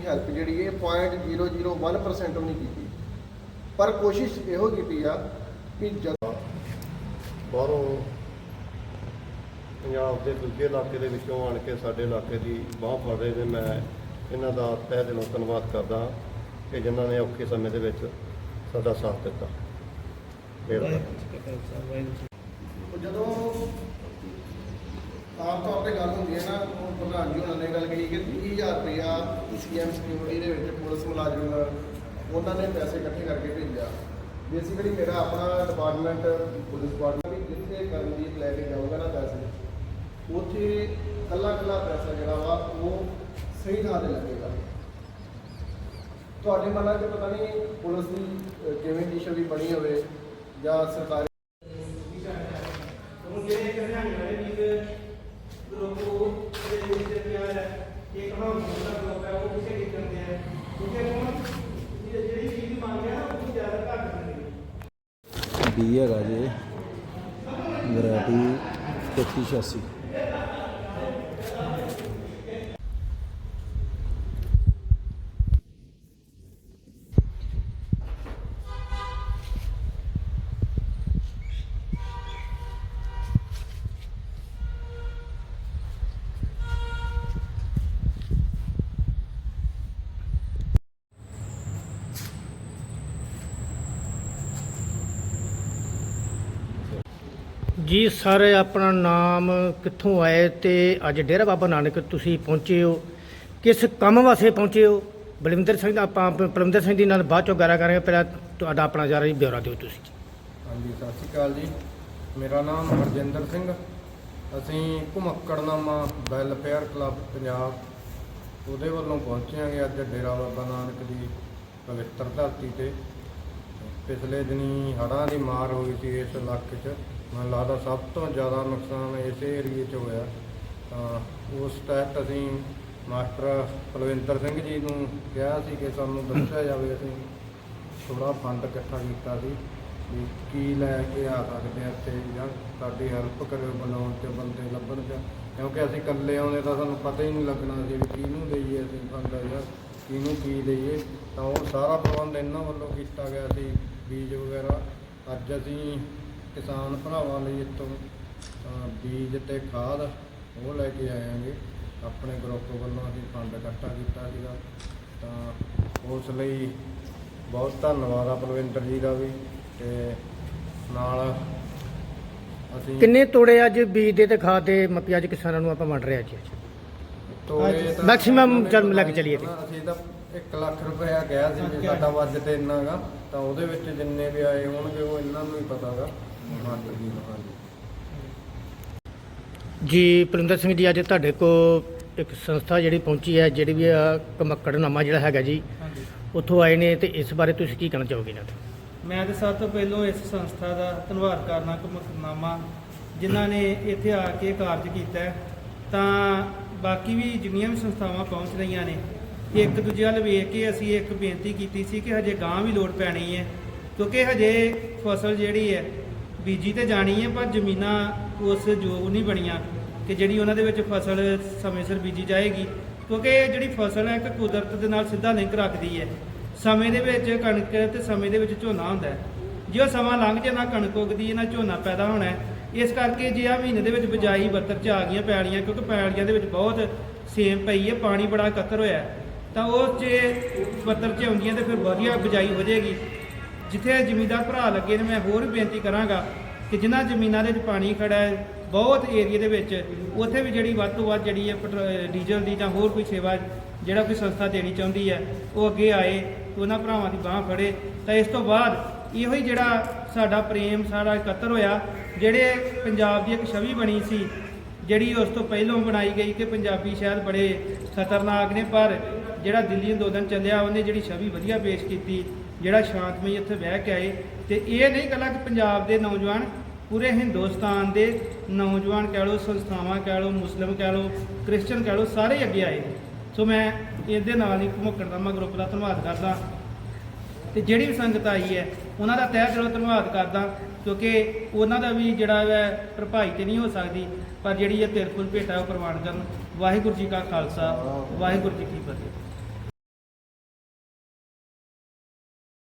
0.001% ਵੀ ਨਹੀਂ ਕੀਤੀ। ਪਰ ਕੋਸ਼ਿਸ਼ ਇਹੋ ਕੀਤੀ ਆ ਕਿ ਜਦੋਂ ਬਾਹਰੋਂ ਪੰਜਾਬ ਦੇ ਦੂਜੇ ਇਲਾਕੇ ਦੇ ਵਿੱਚੋਂ ਆਣ ਕੇ ਸਾਡੇ ਇਲਾਕੇ ਦੀ ਬਾਹ ਫੜ ਰਹੇ ਨੇ ਮੈਂ ਇਹਨਾਂ ਦਾ ਤਹਿ ਦਿਲੋਂ ਧੰਨਵਾਦ ਕਰਦਾ ਹਾਂ ਕਿ ਜਿਨ੍ਹਾਂ ਨੇ ਔਖੇ ਸਮੇਂ ਦੇ ਵਿੱਚ ਸਾਡਾ ਸਾਥ ਦਿੱਤਾ। ਜਦੋਂ ਆਮ ਤੌਰ ਤੇ ਗੱਲ ਹੁੰਦੀ ਹੈ ਨਾ ਉਹ ਪ੍ਰਧਾਨ ਜੀ ਉਹਨਾਂ ਨੇ ਗੱਲ ਕਹੀ ਕਿ 30000 ਰੁਪਇਆ ਸੀਐਮ ਸਿਕਿਉਰਿਟੀ ਦੇ ਵਿੱਚ ਪੁਲਿਸ ਮੁਲਾਜ਼ਮ ਉਹਨਾਂ ਨੇ ਪੈਸੇ ਇਕੱਠੇ ਕਰਕੇ ਭੇਜਿਆ। ਬੇਸਿਕਲੀ ਮੇਰਾ ਆਪਣਾ ਡਿਪਾਰਟਮੈਂਟ ਪੁਲਿਸ ਡਿਪਾਰਟਮੈਂਟ ਵੀ ਜਿੱਥੇ ਕਰਮਜੀਤ ਲੈ ਕੇ ਜਾਊਗਾ ਨਾ ਪੈਸੇ ਉੱਥੇ ਕੱਲਾ ਕੱਲਾ ਪੈਸਾ ਜਿਹੜਾ ਵਾ ਉਹ ਸਹੀ ਥਾਂ ਤੇ ਲੱਗੇਗਾ। ਤੁਹਾਡੇ ਮਨਾਂ 'ਚ ਪਤਾ ਨਹੀਂ ਪੁਲਿਸ ਦੀ ਅਹ, ਕਿਵੇਂ ਦੀ ਛਵੀ ਬਣੀ ਹੋਵੇ ਜਾਂ ਸਰਕਾਰੀ ਇੱਕ ਹਮ ਹੈ ਉਹ ਕਿਸੇ ਕੀ ਆ ਕਿਉਂਕਿ ਹੁਣ ਜਿਹੜੀ ਚੀਜ਼ ਦੀ ਮੰਗ ਹੈ ਨਾ ਉਹ ਜ਼ਿਆਦਾ ਘੱਟ ਦਿੰਦੇ ਬੀ ਹੈਗਾ ਜੇ ਵੈਰਾਈਟੀ 3386 ਜੀ ਸਰ ਆਪਣਾ ਨਾਮ ਕਿੱਥੋਂ ਆਏ ਤੇ ਅੱਜ ਡੇਰਾ ਬਾਬਾ ਨਾਨਕ ਤੁਸੀਂ ਪਹੁੰਚੇ ਹੋ। ਕਿਸ ਕੰਮ ਵਾਸਤੇ ਪਹੁੰਚੇ ਹੋ? ਬਲਵਿੰਦਰ ਸਿੰਘ ਦਾ ਆਪਾਂ ਬਲਵਿੰਦਰ ਸਿੰਘ ਦੀ ਨਾਲ ਬਾਅਦ ਚੋਂ ਗੱਲ ਕਰਾਂਗੇ। ਪਹਿਲਾਂ ਤੁਹਾਡਾ ਆਪਣਾ ਜਰਾ ਜੀ ਬਿਉਰਾ ਦਿਓ ਤੁਸੀਂ। ਹਾਂਜੀ, ਸਤਿ ਸ਼੍ਰੀ ਅਕਾਲ ਜੀ। ਮੇਰਾ ਨਾਮ ਹਰਜਿੰਦਰ ਸਿੰਘ। ਅਸੀਂ ਘੁਮੱਕੜਨਾਮਾ ਵੈਲਫੇਅਰ ਕਲੱਬ ਪੰਜਾਬ ਉਹਦੇ ਵੱਲੋਂ ਪਹੁੰਚੇ ਹਾਂਗੇ ਅੱਜ ਡੇਰਾ ਬਾਬਾ ਨਾਨਕ ਦੀ ਪਵਿੱਤਰ ਧਰਤੀ ਤੇ। ਪਿਛਲੇ ਦਿਨੀ ਹੜ੍ਹਾਂ ਦੀ ਮਾਰ ਹੋਈ ਸੀ ਇਸ ਇਲਾਕੇ 'ਚ। ਮੈਨੂੰ ਲੱਗਦਾ ਸਭ ਤੋਂ ਜ਼ਿਆਦਾ ਨੁਕਸਾਨ ਇਸੇ ਏਰੀਏ 'ਚ ਹੋਇਆ। ਤਾਂ ਉਸ ਤਹਿਤ ਅਸੀਂ ਮਾਸਟਰ ਕੁਲਵਿੰਦਰ ਸਿੰਘ ਜੀ ਨੂੰ ਕਿਹਾ ਸੀ ਕਿ ਸਾਨੂੰ ਦੱਸਿਆ ਜਾਵੇ ਅਸੀਂ ਥੋੜਾ ਫੰਡ ਇਕੱਠਾ ਕੀਤਾ ਸੀ ਵੀ ਕੀ ਲੈ ਕੇ ਆ ਸਕਦੇ ਆ ਇੱਥੇ ਜਾਂ ਸਾਡੀ ਹੈਲਪ ਕਰਿਓ ਬਣਾਉਣ ਤੇ ਬੰਦੇ ਲੱਭਣ ਚ ਕਿਉਂਕਿ ਅਸੀਂ ਇਕੱਲੇ ਆਉਂਦੇ ਤਾਂ ਸਾਨੂੰ ਪਤਾ ਹੀ ਨਹੀਂ ਲੱਗਣਾ ਸੀ ਵੀ ਕਿਹਨੂੰ ਦੇਈਏ ਅਸੀਂ ਫੰਡ ਜਾਂ ਕਿਹਨੂੰ ਕੀ ਦੇਈਏ। ਤਾਂ ਉਹ ਸਾਰਾ ਪ੍ਰਬੰਧ ਇਹਨਾਂ ਵੱਲੋਂ ਕੀਤਾ ਗਿਆ ਸੀ, ਬੀਜ ਵਗੈਰਾ। ਅੱਜ ਅਸੀਂ ਕਿਸਾਨ ਭਰਾਵਾਂ ਲਈ ਇੱਥੋਂ ਅ, ਬੀਜ ਤੇ ਖਾਦ ਉਹ ਲੈ ਕੇ ਆਏਾਂਗੇ ਆਪਣੇ ਗਰੁੱਪ ਵੱਲੋਂ ਅਸੀਂ ਫੰਡ ਇਕੱਠਾ ਕੀਤਾ ਸੀਗਾ। ਤਾਂ ਉਸ ਲਈ ਬਹੁਤ ਧੰਨਵਾਦ ਆ ਬਲਵਿੰਦਰ ਜੀ ਦਾ ਵੀ ਤੇ ਨਾਲ ਅਸੀਂ ਕਿੰਨੇ ਤੋੜੇ ਅੱਜ ਬੀਜ ਦੇ ਤੇ ਖਾਦ ਦੇ ਮੱਪੀ ਅੱਜ ਕਿਸਾਨਾਂ ਨੂੰ ਆਪਾਂ ਵੰਡ ਰਹੇ ਅੱਜ? ਤੋੜੇ ਤਾਂ ਨੇ ਜਨਮ ਲੈ ਕੇ ਚੱਲੀਏ ਤੇ। ਅਸੀਂ ਤਾਂ 1 ਲੱਖ ਰੁਪਇਆ ਗਿਆ ਸੀ ਵੀ ਸਾਡਾ ਬਜਟ ਇੰਨਾਗਾ ਤਾਂ ਉਹਦੇ ਵਿੱਚ ਜਿੰਨੇ ਵੀ ਆਏ ਹੋਣਗੇ ਉਹ ਇਹਨਾਂ ਨੂੰ ਹੀ ਪਤਾਗਾ ਹਾਂਜੀ ਜੀ ਬਲਵਿੰਦਰ ਸਿੰਘ ਜੀ ਅੱਜ ਤੁਹਾਡੇ ਕੋ ਇੱਕ ਸੰਸਥਾ ਜਿਹੜੀ ਪਹੁੰਚੀ ਹੈ ਜਿਹੜੀ ਵੀ ਆ ਕਮੱਕੜਨਾਮਾ ਜਿਹੜਾ ਹੈਗਾ ਜੀ ਉੱਥੋਂ ਆਏ ਨੇ ਤੇ ਇਸ ਬਾਰੇ ਤੁਸੀਂ ਕੀ ਕਹਿਣਾ ਚਾਹੋਗੇ ਨਾ ਮੈਂ ਤੇ ਸਭ ਤੋਂ ਪਹਿਲਾਂ ਇਸ ਸੰਸਥਾ ਦਾ ਧੰਨਵਾਦ ਕਰਨਾ ਕਮਕਨਾਮਾ ਜਿਨ੍ਹਾਂ ਨੇ ਇੱਥੇ ਆ ਕੇ ਕਾਰਜ ਕੀਤਾ ਹੈ। ਤਾਂ ਬਾਕੀ ਵੀ ਜਿੰਨੀਆਂ ਵੀ ਸੰਸਥਾਵਾਂ ਪਹੁੰਚ ਰਹੀਆਂ ਨੇ ਇੱਕ ਦੂਜੇ ਵੱਲ ਵੇਖ ਕੇ ਅਸੀਂ ਇੱਕ ਬੇਨਤੀ ਕੀਤੀ ਸੀ ਕਿ ਹਜੇ ਗਾਂ ਵੀ ਲੋੜ ਪੈਣੀ ਹੈ ਕਿਉਂਕਿ ਹਜੇ ਫਸਲ ਜਿਹੜੀ ਹੈ ਬੀਜੀ ਤੇ ਜਾਣੀ ਹੈ, ਪਰ ਜ਼ਮੀਨਾਂ ਉਸ ਯੋਗ ਨਹੀਂ ਬਣੀਆਂ ਕਿ ਜਿਹੜੀ ਉਹਨਾਂ ਦੇ ਵਿੱਚ ਫਸਲ ਸਮੇਂ ਸਿਰ ਬੀਜੀ ਜਾਏਗੀ। ਕਿਉਂਕਿ ਇਹ ਜਿਹੜੀ ਫਸਲ ਹੈ, ਇੱਕ ਕੁਦਰਤ ਦੇ ਨਾਲ ਸਿੱਧਾ ਲਿੰਕ ਰੱਖਦੀ ਹੈ। ਸਮੇਂ ਦੇ ਵਿੱਚ ਕਣਕ ਤੇ ਸਮੇਂ ਦੇ ਵਿੱਚ ਝੋਨਾ ਹੁੰਦਾ ਹੈ। ਜੇ ਉਹ ਸਮਾਂ ਲੰਘ ਜੇ ਨਾ ਕਣਕ ਉਗਦੀ ਹੈ, ਨਾ ਝੋਨਾ ਪੈਦਾ ਹੋਣਾ ਹੈ। ਇਸ ਕਰਕੇ ਜੇ ਆ ਮਹੀਨੇ ਦੇ ਵਿੱਚ ਬਿਜਾਈ ਬੱਤਰ ਚ ਆ ਗਈਆਂ ਪੈਲੀਆਂ ਕਿਉਂਕਿ ਪੈਲੀਆਂ ਦੇ ਵਿੱਚ ਬਹੁਤ ਸੇਮ ਪਈ ਹੈ, ਪਾਣੀ ਬੜਾ ਇਕੱਤਰ ਹੋਇਆ ਤਾਂ ਉਹ ਜੇ ਬੱਤਰ ਚ ਆਉਂਦੀਆਂ ਤੇ ਫਿਰ ਵਧੀਆ ਬਿਜਾਈ ਹੋ ਜਾਏਗੀ। ਜਿੱਥੇ ਜ਼ਿਮੀਂਦਾਰ ਭਰਾ ਲੱਗੇ ਨੇ, ਮੈਂ ਹੋਰ ਵੀ ਬੇਨਤੀ ਕਰਾਂਗਾ ਕਿ ਜਿਨ੍ਹਾਂ ਜ਼ਮੀਨਾਂ ਦੇ ਵਿੱਚ ਪਾਣੀ ਖੜਾ ਹੈ, ਬਹੁਤ ਏਰੀਆ ਦੇ ਵਿੱਚ, ਉੱਥੇ ਵੀ ਜਿਹੜੀ ਵੱਧ ਤੋਂ ਵੱਧ ਜਿਹੜੀ ਹੈ ਪੈਟਰੋ- ਡੀਜ਼ਲ ਦੀ ਜਾਂ ਹੋਰ ਕੋਈ ਸੇਵਾ ਜਿਹੜਾ ਕੋਈ ਸੰਸਥਾ ਦੇਣੀ ਚਾਹੁੰਦੀ ਹੈ, ਉਹ ਅੱਗੇ ਆਏ, ਉਹਨਾਂ ਭਰਾਵਾਂ ਦੀ ਬਾਹ ਫੜੇ। ਤਾਂ ਇਸ ਤੋਂ ਬਾਅਦ ਇਹੋ ਹੀ ਜਿਹੜਾ ਸਾਡਾ ਪ੍ਰੇਮ, ਸਾਡਾ ਇਕੱਤਰ ਹੋਇਆ, ਜਿਹੜੇ ਪੰਜਾਬ ਦੀ ਇੱਕ ਛਵੀ ਬਣੀ ਸੀ, ਜਿਹੜੀ ਉਸ ਤੋਂ ਪਹਿਲਾਂ ਬਣਾਈ ਗਈ ਕਿ ਪੰਜਾਬੀ ਸ਼ਾਇਦ ਬੜੇ ਖਤਰਨਾਕ ਨੇ, ਪਰ ਜਿਹੜਾ ਦਿੱਲੀ ਅੰਦੋਲਨ ਚੱਲਿਆ, ਉਹਨੇ ਜਿਹੜੀ ਛਵੀ ਵਧੀਆ ਪੇਸ਼ ਕੀਤੀ ਜਿਹੜਾ ਸ਼ਾਂਤਮਈ ਇੱਥੇ ਬਹਿ ਕੇ ਆਏ ਤੇ ਇਹ ਨਹੀਂ ਗੱਲਾਂ ਕਿ ਪੰਜਾਬ ਦੇ ਨੌਜਵਾਨ ਪੂਰੇ ਹਿੰਦੁਸਤਾਨ ਦੇ ਨੌਜਵਾਨ ਕਹਿ ਲਓ, ਸੰਸਥਾਵਾਂ ਕਹਿ ਲਓ, ਮੁਸਲਿਮ ਕਹਿ ਲਓ ਕ੍ਰਿਸਚੀਅਨ ਕਹਿ ਲਓ, ਸਾਰੇ ਹੀ ਅੱਗੇ ਆਏ ਸੋ ਮੈਂ ਇਹਦੇ ਨਾਲ ਹੀ ਘੁਮਕੜਦਾਮਾ ਗਰੁੱਪ ਦਾ ਧੰਨਵਾਦ ਕਰਦਾ। ਤੇ ਜਿਹੜੀ ਵੀ ਸੰਗਤ ਆਈ ਹੈ, ਉਹਨਾਂ ਦਾ ਤਹਿ ਦਿਲੋਂ ਧੰਨਵਾਦ ਕਰਦਾ, ਕਿਉਂਕਿ ਉਹਨਾਂ ਦਾ ਵੀ ਜਿਹੜਾ ਹੈ ਭਰਪਾਈ ਤੇ ਨਹੀਂ ਹੋ ਸਕਦੀ, ਪਰ ਜਿਹੜੀ ਇਹ ਤਿਰਪੁਲ ਭੇਟਾ ਉਹ ਪ੍ਰਵਾਨ ਕਰਨ। ਵਾਹਿਗੁਰੂ ਜੀ ਕਾ ਖਾਲਸਾ, ਵਾਹਿਗੁਰੂ ਜੀ ਕੀ ਫਤਿਹ।